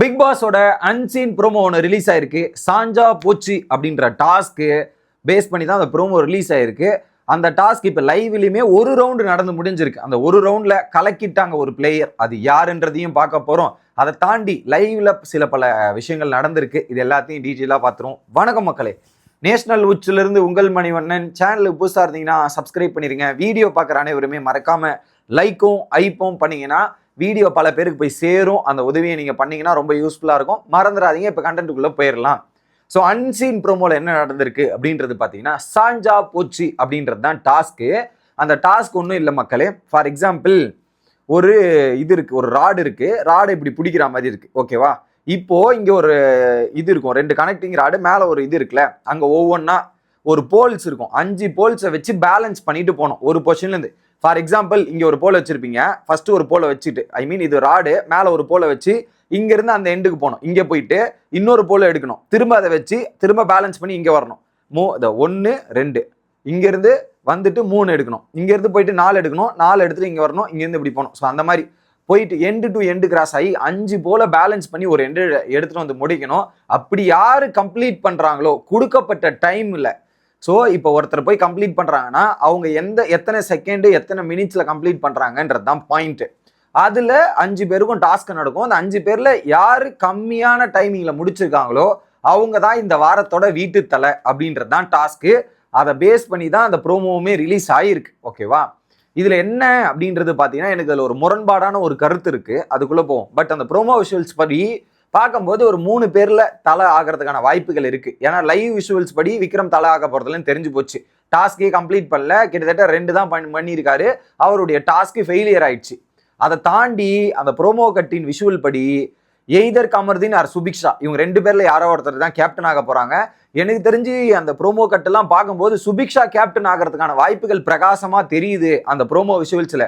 Big பாஸோட unseen promo ஒன்று release ஆயிருக்கு. சாஞ்சா போச்சு அப்படின்ற டாஸ்க்கு பேஸ் பண்ணி தான் அந்த ப்ரோமோ ரிலீஸ் ஆயிருக்கு. அந்த டாஸ்க் இப்போ லைவ்லையுமே ஒரு ரவுண்டு நடந்து முடிஞ்சிருக்கு. அந்த ஒரு ரவுண்டில் கலக்கிட்டாங்க ஒரு பிளேயர் அது யாருன்றதையும் பார்க்க போகிறோம் அதை தாண்டி லைவ்ல சில பல விஷயங்கள் நடந்திருக்கு. இது எல்லாத்தையும் டீட்டெயிலாக பார்த்துருவோம். வணக்கம் மக்களே. நேஷனல் உச்சிலிருந்து உங்கள் மணிவண்ணன். சேனலுக்கு புதுசாக இருந்தீங்கன்னா சப்ஸ்கிரைப் பண்ணிருங்க. வீடியோ பார்க்குற அனைவருமே மறக்காமல் லைக்கும் ஐப்பும் பண்ணிங்கன்னா வீடியோ பல பேருக்கு போய் சேரும். அந்த உதவியை நீங்கள் பண்ணீங்கன்னா ரொம்ப யூஸ்ஃபுல்லாக இருக்கும். மறந்துடாதீங்க. இப்போ கண்டென்ட்டுக்குள்ளே போயிடலாம் ஸோ அன்சீன் ப்ரோமோவில் என்ன நடந்திருக்கு அப்படின்றது பார்த்தீங்கன்னா சாஞ்சா போச்சு அப்படின்றது தான் டாஸ்க்கு அந்த டாஸ்க் ஒன்றும் இல்லை மக்களே. ஃபார் எக்ஸாம்பிள் ஒரு இது இருக்குது ஒரு ராடு இருக்குது ராடை இப்படி பிடிக்கிற மாதிரி இருக்குது ஓகேவா இப்போது இங்கே ஒரு இது இருக்கும். ரெண்டு கனெக்டிங் ராடு மேலே ஒரு இது இருக்குல்ல. அங்கே ஒவ்வொன்றா ஒரு போல்ஸ் இருக்கும். அஞ்சு போல்ஸை வச்சு பேலன்ஸ் பண்ணிட்டு போனோம் ஒரு பொசிஷன்லேருந்து ஃபார் எக்ஸாம்பிள் இங்கே ஒரு போல் வச்சிருப்பீங்க. ஃபர்ஸ்ட் ஒரு போலை வச்சுட்டு ஐ மீன் இது ராடு மேலே ஒரு போலை வச்சு இங்கேருந்து அந்த எண்டுக்கு போகணும். இங்கே போயிட்டு இன்னொரு போலை எடுக்கணும். திரும்ப அதை வச்சு திரும்ப பேலன்ஸ் பண்ணி இங்கே வரணும். மூ இந்த ஒன்று ரெண்டு. இங்கேருந்து வந்துட்டு மூணு எடுக்கணும். இங்கேருந்து போயிட்டு நாலு எடுக்கணும். நாலு எடுத்துட்டு இங்கே வரணும். இங்கேருந்து இப்படி போகணும். ஸோ அந்த மாதிரி போயிட்டு எண்டு டு எண்டு கிராஸ் ஆகி அஞ்சு போல பேலன்ஸ் பண்ணி ஒரு எண்டு எடுத்துகிட்டு வந்து முடிக்கணும். அப்படி யார் கம்ப்ளீட் பண்ணுறாங்களோ கொடுக்கப்பட்ட டைமில் ஸோ இப்போ ஒருத்தர் போய் கம்ப்ளீட் பண்ணுறாங்கன்னா அவங்க எந்த எத்தனை செகண்டு எத்தனை மினிட்ஸில் கம்ப்ளீட் பண்ணுறாங்கன்றது தான் பாயிண்ட்டு அதில் அஞ்சு பேருக்கும் டாஸ்க் நடக்கும். அந்த அஞ்சு பேரில் யார் கம்மியான டைமிங்கில் முடிச்சிருக்காங்களோ அவங்க தான் இந்த வாரத்தோட வீட்டு தலை அப்படின்றது தான் டாஸ்க்கு அதை பேஸ் பண்ணி தான் அந்த ப்ரோமோவுமே ரிலீஸ் ஆகிருக்கு ஓகேவா இதில் என்ன அப்படின்றது பார்த்தீங்கன்னா எனக்கு அதில் ஒரு முரண்பாடான ஒரு கருத்து இருக்குது அதுக்குள்ளே போவோம். பட் அந்த ப்ரோமோ விஷுவல்ஸ் படி பார்க்கும்போது ஒரு மூணு பேர்ல தலை ஆகிறதுக்கான வாய்ப்புகள் இருக்கு. ஏன்னா லைவ் விஷுவல்ஸ் படி விக்ரம் தலை ஆக போறதுலன்னு தெரிஞ்சு போச்சு. டாஸ்கே கம்ப்ளீட் பண்ணல. கிட்டத்தட்ட ரெண்டு தான் பண்ணி பண்ணியிருக்காரு. அவருடைய டாஸ்க்கு ஃபெயிலியர் ஆயிடுச்சு. அதை தாண்டி அந்த ப்ரோமோ கட்டின் விஷுவல் படி எய்தர் கமர்தீன் ஆர் சுபிக்ஷா இவங்க ரெண்டு பேர்ல யாரோ ஒருத்தர் தான் கேப்டன் ஆக போறாங்க. எனக்கு தெரிஞ்சு அந்த ப்ரோமோ கட்டெல்லாம் பார்க்கும்போது சுபிக்ஷா கேப்டன் ஆகிறதுக்கான வாய்ப்புகள் பிரகாசமா தெரியுது அந்த ப்ரோமோ விஷுவல்ஸ்ல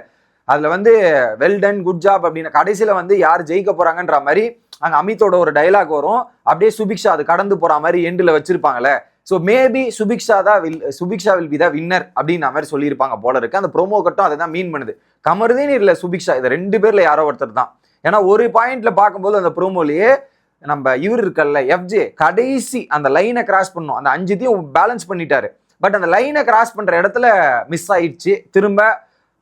அதுல வந்து வெல் டன் குட் ஜாப் அப்படின்னு கடைசியில வந்து யார் ஜெயிக்க போறாங்கன்ற மாதிரி அங்க அமித்தோட ஒரு டைலாக் வரும். அப்படியே சுபிக்ஷா அது கடந்து போற மாதிரி எண்டில் வச்சிருப்பாங்களே ஸோ மேபி சுபிக்ஷா தான் will Subiksha will be the winner அப்படின்னு மாதிரி சொல்லியிருப்பாங்க போல இருக்கு. அந்த ப்ரோமோ கட்டும் அதை தான் மீன் பண்ணுது. கமருதீன் இல்லை சுபிக்ஷா இது ரெண்டு பேர்ல யாரோ ஒருத்தர் தான். ஏன்னா ஒரு பாயிண்ட்ல பார்க்கும்போது அந்த ப்ரோமோலயே நம்ம இவர் இருக்கல்ல எஃப்ஜே கடைசி அந்த லைனை கிராஸ் பண்ணும் அந்த அஞ்சுத்தையும் பேலன்ஸ் பண்ணிட்டாரு. பட் அந்த லைனை கிராஸ் பண்ற இடத்துல மிஸ் ஆயிடுச்சு. திரும்ப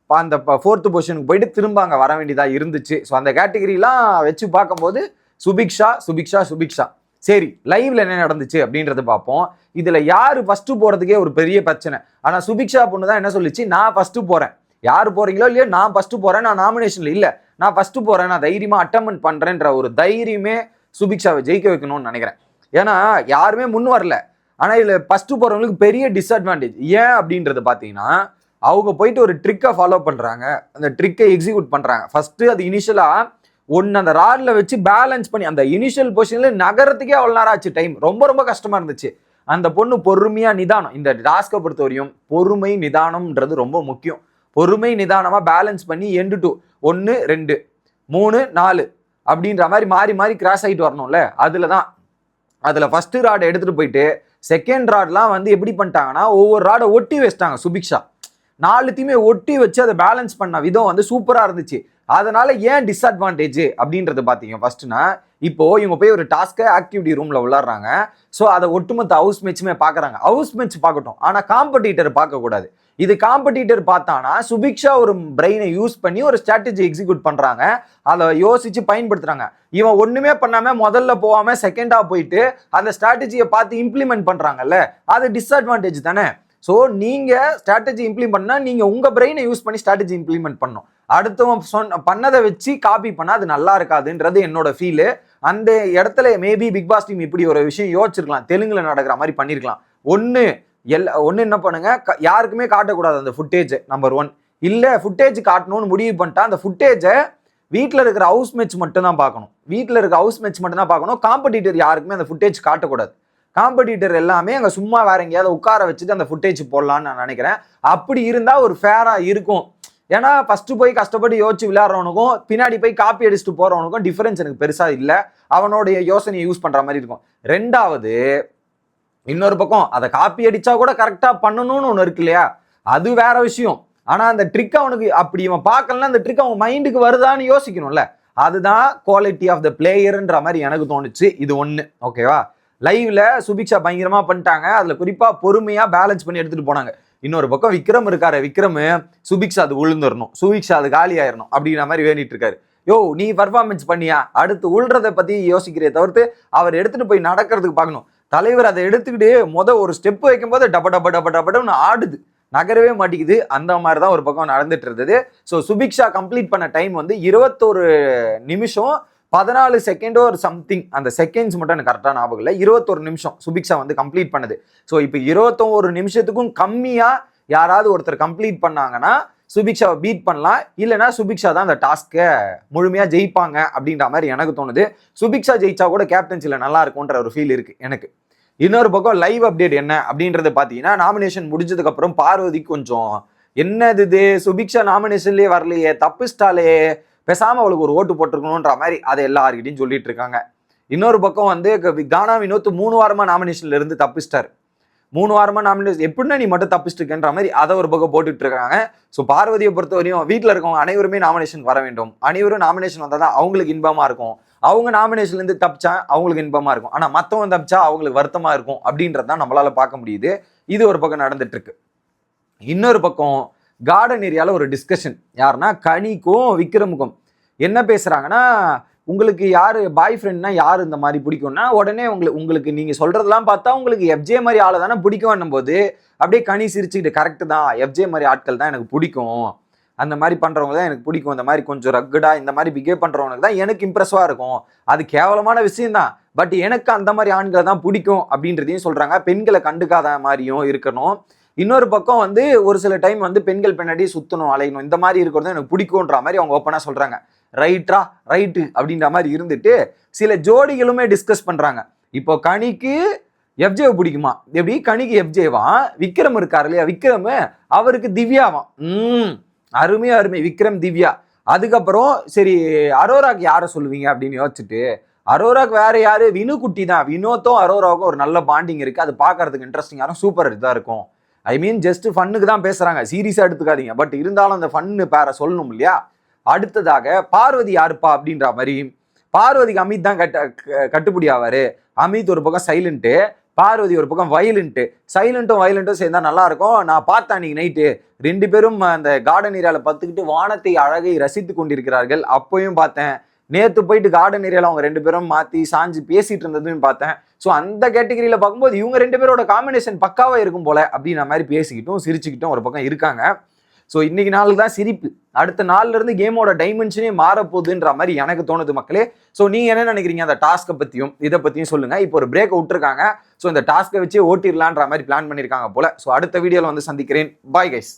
அந்த ஃபோர்த்து பொசிஷனுக்கு போயிட்டு திரும்ப அங்கே வர வேண்டியதாக இருந்துச்சு. ஸோ அந்த கேட்டகிரிலாம் வச்சு பார்க்கும்போது சுபிக்ஷா சுபிக்ஷா சுபிக்ஷா. சரி லைவ்ல என்ன நடந்துச்சு அப்படின்றத பார்ப்போம். இதுல யாரு ஃபர்ஸ்ட் போறதுக்கே ஒரு பெரிய பிரச்சனை. ஆனா சுபிக்ஷா பொண்ணு தான் என்ன சொல்லிச்சு? நான் ஃபர்ஸ்ட் போறேன். யார் போறீங்களோ இல்லையோ நான் ஃபர்ஸ்ட் போறேன். நான் நாமினேஷன்ல இல்ல. நான் ஃபர்ஸ்ட் போறேன். நான் தைரியமா அட்டமெண்ட் பண்றேன்ற ஒரு தைரியமே சுபிக்ஷாவை ஜெயிக்க வைக்கணும்னு நினைக்கிறேன். ஏன்னா யாருமே முன் வரல. ஆனா இதுல ஃபர்ஸ்ட் போறவங்களுக்கு பெரிய டிஸ்அட்வான்டேஜ் ஏன் அப்படின்றது பாத்தீங்கன்னா அவங்க போயிட்டு ஒரு ட்ரிக்கை ஃபாலோ பண்றாங்க. அந்த ட்ரிக்கை எக்ஸிக்யூட் பண்றாங்க. ஃபர்ஸ்ட் அது இனிஷியலா ஒன்று அந்த ராட்ல வச்சு பேலன்ஸ் பண்ணி அந்த இனிஷியல் பொசிஷன்ல நகரத்துக்கே அவ்வளோ நேரம் ஆச்சு டைம் ரொம்ப ரொம்ப கஷ்டமா இருந்துச்சு. அந்த பொண்ணு பொறுமையா நிதானம். இந்த டாஸ்கை பொறுத்தவரையும் பொறுமை நிதானம்ன்றது ரொம்ப முக்கியம். பொறுமை நிதானமா பேலன்ஸ் பண்ணி எண்டு டூ ஒன்று ரெண்டு. மூணு நாலு. அப்படின்ற மாதிரி மாறி மாறி கிராஸ் ஆகிட்டு வரணும்ல. அதில் தான். அதில் ஃபஸ்ட்டு ராடை எடுத்துகிட்டு போயிட்டு செகண்ட் ராட்லாம் வந்து எப்படி பண்ணிட்டாங்கன்னா ஒவ்வொரு ராடை ஒட்டி வச்சிட்டாங்க சுபிக்ஷா. நாலுத்தையுமே ஒட்டி வச்சு அதை பேலன்ஸ் பண்ண விதம் வந்து சூப்பராக இருந்துச்சு. அதனால ஏன் டிஸ்அட்வான்டேஜ் அப்படின்றது பார்த்தீங்க ஃபர்ஸ்ட்னா இப்போ இவங்க போய் ஒரு டாஸ்க்கை ஆக்டிவிட்டி ரூம்ல விளாட்றாங்க ஸோ அதை ஒட்டுமொத்த ஹவுஸ் மேட்சுமே பார்க்குறாங்க ஹவுஸ் மேட்ச் பார்க்கட்டும் ஆனால் காம்படிட்டர் பார்க்கக்கூடாது இது காம்படிட்டர் பார்த்தானா சுபிக்ஷா ஒரு பிரெயினை யூஸ் பண்ணி ஒரு ஸ்ட்ராட்டஜி எக்ஸிக்யூட் பண்றாங்க. அதை யோசிச்சு பயன்படுத்துறாங்க. இவன் ஒண்ணுமே பண்ணாம முதல்ல போகாம செகண்டா போயிட்டு அந்த ஸ்ட்ராட்டஜியை பார்த்து இம்ப்ளிமெண்ட் பண்றாங்கல்ல அது டிஸ்அட்வான்டேஜ் தானே? ஸோ நீங்க ஸ்ட்ராட்டஜி இம்ப்ளிமெண்ட்னா நீங்கள் நீங்க உங்க பிரெயினை யூஸ் பண்ணி ஸ்ட்ராட்டஜி இம்ப்ளிமெண்ட் பண்ணணும். அடுத்தவன் சொன்ன பண்ணதை வச்சு காப்பி பண்ணால் அது நல்லா இருக்காதுன்றது என்னோட ஃபீலு அந்த இடத்துல மேபி பிக் பாஸ் டீம் இப்படி ஒரு விஷயம் யோசிச்சிருக்கலாம். தெலுங்குல நடக்கிற மாதிரி பண்ணிருக்கலாம். ஒன்று எல்லா ஒன்று என்ன பண்ணுங்க? க- யாருக்குமே காட்டக்கூடாது அந்த ஃபுட்டேஜ் நம்பர் ஒன் இல்லை ஃபுட்டேஜ் காட்டணும்னு முடிவு பண்ணிட்டா அந்த ஃபுட்டேஜை வீட்டில் இருக்கிற ஹவுஸ் மேட்ச் மட்டும் தான் பார்க்கணும். வீட்டில் இருக்கிற ஹவுஸ் மேட்ச் மட்டும் தான் பார்க்கணும். காம்படிட்டர் யாருக்குமே அந்த ஃபுட்டேஜ் காட்டக்கூடாது. காம்படிட்டர் எல்லாமே அங்கே சும்மா வேற எங்கேயாவது உட்கார வச்சுட்டு அந்த ஃபுட்டேஜ் போடலான்னு நான் நினைக்கிறேன். அப்படி இருந்தால் ஒரு ஃபேராக இருக்கும். ஏன்னா ஃபஸ்ட்டு போய் கஷ்டப்பட்டு யோசிச்சு விளையாடுறவனுக்கும் பின்னாடி போய் காப்பி அடிச்சுட்டு போகிறவனுக்கும் டிஃப்ரென்ஸ் எனக்கு பெருசாக இல்லை. அவனுடைய யோசனையை யூஸ் பண்ணுற மாதிரி இருக்கும். ரெண்டாவது இன்னொரு பக்கம் அதை காப்பி அடித்தா கூட கரெக்டாக பண்ணணும்னு ஒன்று இருக்கு இல்லையா? அது வேற விஷயம். ஆனால் அந்த ட்ரிக் அவனுக்கு அப்படி இவன் பார்க்கலன்னா அந்த ட்ரிக் அவன் மைண்டுக்கு வருதான்னு யோசிக்கணும்ல. அதுதான் குவாலிட்டி ஆஃப் த பிளேயர்ன்ற மாதிரி எனக்கு தோணுச்சு. இது ஒன்று ஓகேவா லைவ்ல சுபிக்ஷா பயங்கரமா பண்ணிட்டாங்க. அதுல குறிப்பா பொறுமையா பேலன்ஸ் பண்ணி எடுத்துட்டு போனாங்க. இன்னொரு பக்கம் விக்ரம் இருக்காரு. விக்ரம் சுபிக்ஷா அது உளுந்துடணும் சுபிக்ஷா அது காலி ஆயிடணும் அப்படிங்கிற மாதிரி வேண்டிட்டு இருக்காரு. யோ நீ பர்ஃபார்மன்ஸ் பண்ணியா? அடுத்து உள்றதை பத்தி யோசிக்கிறே தவிர்த்து அவர் எடுத்துட்டு போய் நடக்கிறதுக்கு பார்க்கணும். தலைவர் அதை எடுத்துக்கிட்டு முத ஒரு ஸ்டெப் வைக்கும்போது டப டப டப டபடன்னு ஆடுது. நகரவே மாட்டேங்குது அந்த மாதிரி தான் ஒரு பக்கம் நடந்துட்டு இருந்தது. ஸோ சுபிக்ஷா கம்ப்ளீட் பண்ண டைம் வந்து இருபத்தோரு நிமிஷம் பதினாலு செகண்டோ ஒரு சம்திங் அந்த செகண்ட்ஸ் மட்டும் எனக்கு கரெக்டாக ஞாபகம் இல்லை. இருபத்தொரு நிமிஷம் சுபிக்ஷா வந்து கம்ப்ளீட் பண்ணுது. ஸோ இப்போ இருபத்தொரு நிமிஷத்துக்கும் கம்மியாக யாராவது ஒருத்தர் கம்ப்ளீட் பண்ணாங்கன்னா சுபிக்ஷாவை பீட் பண்ணலாம். இல்லைனா சுபிக்ஷா தான் அந்த டாஸ்க்கை முழுமையாக ஜெயிப்பாங்க அப்படின்ற மாதிரி எனக்கு தோணுது. சுபிக்ஷா ஜெயிச்சா கூட கேப்டன்சியில் நல்லா இருக்கும்ன்ற ஒரு ஃபீல் இருக்குது எனக்கு. இன்னொரு பக்கம் லைவ் அப்டேட் என்ன அப்படின்றது பார்த்தீங்கன்னா நாமினேஷன் முடிஞ்சதுக்கப்புறம் பார்வதி கொஞ்சம் என்னது இது? சுபிக்ஷா நாமினேஷன்லேயே வரலையே தப்பிச்சிட்டாலே பேசாம அவளுக்கு ஒரு ஓட்டு போட்டிருக்கணுன்ற மாதிரி அதை எல்லாருக்கிட்டையும் சொல்லிட்டு இருக்காங்க. இன்னொரு பக்கம் வந்து க- கானா வினோத் மூணு வாரமா நாமினேஷன்ல இருந்து தப்பிச்சிட்டார். மூணு வாரமா நாமினேஷன் எப்படின்னா நீ மட்டும் தப்பிச்சிட்டுருக்கேன்ற மாதிரி அதை ஒரு பக்கம் போட்டுட்டு இருக்காங்க. ஸோ பார்வதியை பொறுத்த வரையும் வீட்டில் இருக்கவங்க அனைவருமே நாமினேஷன் வர வேண்டும். அனைவரும் நாமினேஷன் வந்தால் தான் அவங்களுக்கு இன்பமா இருக்கும். அவங்க நாமினேஷன்லேருந்து தப்பிச்சா அவங்களுக்கு இன்பமா இருக்கும். ஆனால் மற்றவங்க தப்பிச்சா அவங்களுக்கு வருத்தமா இருக்கும் அப்படின்றது தான் நம்மளால பார்க்க முடியுது. இது ஒரு பக்கம் நடந்துட்டு இருக்கு. இன்னொரு பக்கம் கார்டன் ஏரியாவில் ஒரு டிஸ்கஷன் யாருன்னா கனிக்கும் விக்ரமுக்கும் என்ன பேசுகிறாங்கன்னா உங்களுக்கு யார் பாய் ஃப்ரெண்ட்னா யார் இந்த மாதிரி பிடிக்கும்னா உடனே உங்களுக்கு உங்களுக்கு நீங்கள் சொல்கிறதெல்லாம் பார்த்தா உங்களுக்கு எஃப்ஜே மாதிரி ஆளை தானே பிடிக்கும்னும் போது அப்படியே கனி சிரிச்சுக்கிட்டு கரெக்டு தான். எஃப்ஜே மாதிரி ஆட்கள் தான் எனக்கு பிடிக்கும். அந்த மாதிரி பண்ணுறவங்க தான் எனக்கு பிடிக்கும். இந்த மாதிரி கொஞ்சம் ரக்குடா இந்த மாதிரி பிகேவ் பண்ணுறவங்களுக்கு தான் எனக்கு இம்ப்ரெஸ்ஸாக இருக்கும். அது கேவலமான விஷயம் தான். பட் எனக்கு அந்த மாதிரி ஆண்களை தான் பிடிக்கும் அப்படின்றதையும் சொல்கிறாங்க பெண்களை கண்டுக்காத மாதிரியும் இருக்கணும். இன்னொரு பக்கம் வந்து ஒரு சில டைம் வந்து பெண்கள் பின்னாடி சுத்தணும் அலையணும். இந்த மாதிரி இருக்கிறது எனக்கு பிடிக்கும்ன்ற மாதிரி அவங்க ஓப்பனாக சொல்றாங்க. ரைட்ரா ரைட்டு அப்படின்ற மாதிரி இருந்துட்டு சில ஜோடிகளுமே டிஸ்கஸ் பண்றாங்க. இப்போ கனிக்கு எஃப்ஜேவை பிடிக்குமா? எப்படி? கனிக்கு எஃப்ஜேவா விக்ரம் இருக்கார் இல்லையா? விக்ரம் அவருக்கு திவ்யாவாம் ம். அருமை அருமை. விக்ரம் திவ்யா. அதுக்கப்புறம் சரி அரோராக்கு யாரை சொல்லுவீங்க? அப்படின்னு யோசிச்சுட்டு அரோராக்கு வேற யாரு? வினு குட்டி தான். வினோத்தும் அரோராவுக்கும் ஒரு நல்ல பாண்டிங் இருக்கு. அது பார்க்கறதுக்கு இன்ட்ரெஸ்டிங்கான சூப்பர் இதாக இருக்கும். ஐ மீன் ஜஸ்ட் ஃபன்னுக்கு தான் பேசுறாங்க. சீரியஸா எடுத்துக்காதீங்க. பட் இருந்தாலும் அந்த ஃபன்னு பேரை சொல்லணும் இல்லையா? அடுத்ததாக பார்வதி யாருப்பா அப்படின்ற மாதிரி பார்வதிக்கு அமித் தான் கட்ட க- கட்டுப்படி ஆவாரு. அமித் ஒரு பக்கம் சைலண்ட்டு பார்வதி ஒரு பக்கம் வயலண்ட்டு சைலண்ட்டும் வயலண்ட்டும் சேர்ந்தா நல்லா இருக்கும். நான் பார்த்தேன் அன்னைக்கு நைட்டு ரெண்டு பேரும் அந்த கார்டன் ஏரியாவில் பார்த்துக்கிட்டு வானத்தை அழகை ரசித்து கொண்டிருக்கிறார்கள். அப்பயும் பார்த்தேன். நேற்று போயிட்டு கார்டன் ஏரியாவில் அவங்க ரெண்டு பேரும் மாற்றி சாஞ்சு பேசிட்டு இருந்ததுன்னு பார்த்தேன். ஸோ அந்த கேட்டகரியில் பார்க்கும்போது இவங்க ரெண்டு பேரோட காம்பினேஷன் பக்காவாக இருக்கும் போல அப்படின்ற மாதிரி பேசிக்கிட்டும் சிரிச்சுக்கிட்டும் ஒரு பக்கம் இருக்காங்க. ஸோ இன்னைக்கு நாள் தான் சிரிப்பு. அடுத்த நாள்லேருந்து கேமோட டைமென்ஷனே மாறப்போகுதுன்ற மாதிரி எனக்கு தோணுது மக்களே. ஸோ நீங்கள் என்ன நினைக்கிறீங்க அந்த டாஸ்க்கை பற்றியும் இதை பற்றியும் சொல்லுங்கள் இப்போ ஒரு பிரேக் விட்டுருக்காங்க. ஸோ இந்த டாஸ்க்கை வச்சு ஓட்டிடலான்ற மாதிரி பிளான் பண்ணியிருக்காங்க போல. ஸோ அடுத்த வீடியோவில் வந்து சந்திக்கிறேன். Bye guys